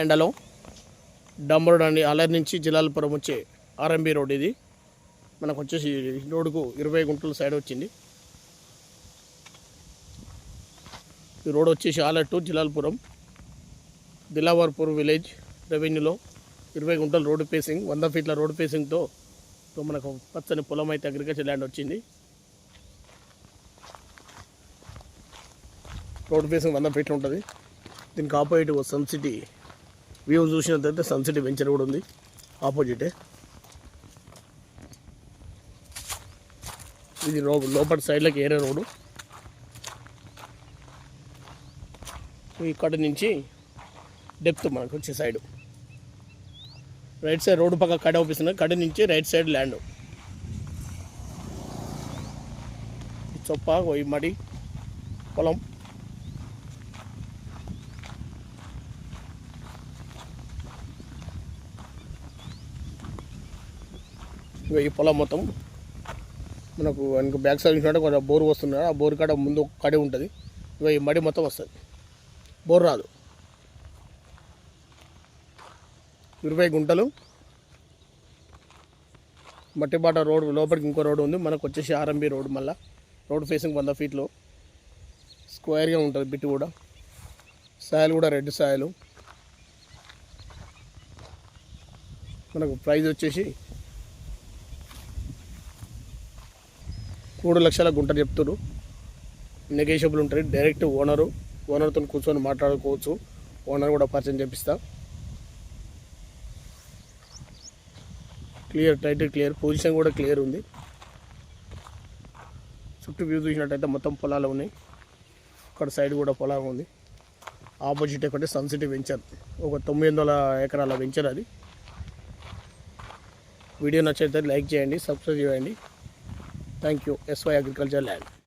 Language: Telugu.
ఎండలో డంబరోడ్ అండి అలర్ నుంచి జిలాలపురం వచ్చే ఆర్ఎంబి రోడ్ ఇది. మనకు వచ్చేసి రోడ్డుకు ఇరవై గుంటల సైడ్ వచ్చింది. ఈ రోడ్ వచ్చేసి ఆలర్ టు జిలాల్పురం దిలావర్పూర్ విలేజ్ రెవెన్యూలో ఇరవై గుంటల రోడ్డు పేసింగ్ వంద ఫీట్ల రోడ్డు పేసింగ్తో మనకు పచ్చని పొలం అయితే అగ్రికల్చర్ ల్యాండ్ వచ్చింది. రోడ్ ఫేసింగ్ వంద ఫీట్లు ఉంటుంది. దీనికి ఆపోజిట్ సన్ సిటీ వ్యూ చూసిన తర్వాత సిటీ వెంచర్ కూడా ఉంది. ఆపోజిటే. ఇది రో లోపల సైడ్లోకి ఏరే రోడ్డు. ఇక్కడ నుంచి డెప్త్ మనకు వచ్చే సైడ్. రైట్ సైడ్ రోడ్డు పక్క కడ అవుపిస్తుంది కడ నుంచి రైట్ సైడ్ ల్యాండ్. చొప్ప ఈ మడి పొలం. ఇగో ఈ పొలం మొత్తం మనకు వెనక బ్యాక్ సైడ్ చూసినట్టు కొంచెం బోరు వస్తుంది ఆ బోరు కాడ ముందు కడి ఉంటుంది. ఇగో ఈ మడి మొత్తం వస్తుంది. బోర్ రాదు. ఇరవై గుంటలు. మట్టిబాట రోడ్ లోపలికి ఇంకో రోడ్ ఉంది. మనకు వచ్చేసి ఆర్ఎంబి రోడ్ మళ్ళీ. రోడ్ ఫేసింగ్ వంద ఫీట్లు. స్క్వేర్గా ఉంటుంది బిట్టు కూడా. సాయిల్ కూడా రెడ్ సాయిల్ మనకు ప్రైజ్ వచ్చేసి మూడు లక్షల గుంట చెప్తున్నారు నెగోషియబుల్ ఉంటుంది. డైరెక్ట్ ఓనరు ఓనర్తో కూర్చొని మాట్లాడుకోవచ్చు. ఓనర్ కూడా పరిచయం చేపిస్తా. క్లియర్ టైటిల్ క్లియర్ పొజిషన్ కూడా క్లియర్ ఉంది. చుట్టూ వ్యూ చూసినట్టయితే మొత్తం పొలాలు ఉన్నాయి. అక్కడ సైడ్ కూడా పొలం ఉంది. ఆపోజిట్ ఒకటి సన్సిటీ వెంచర్ ఒక తొమ్మిది వందల ఎకరాల వెంచర్ అది. వీడియో నచ్చితే లైక్ చేయండి సబ్స్క్రైబ్ చేయండి. Thank you SY agriculture land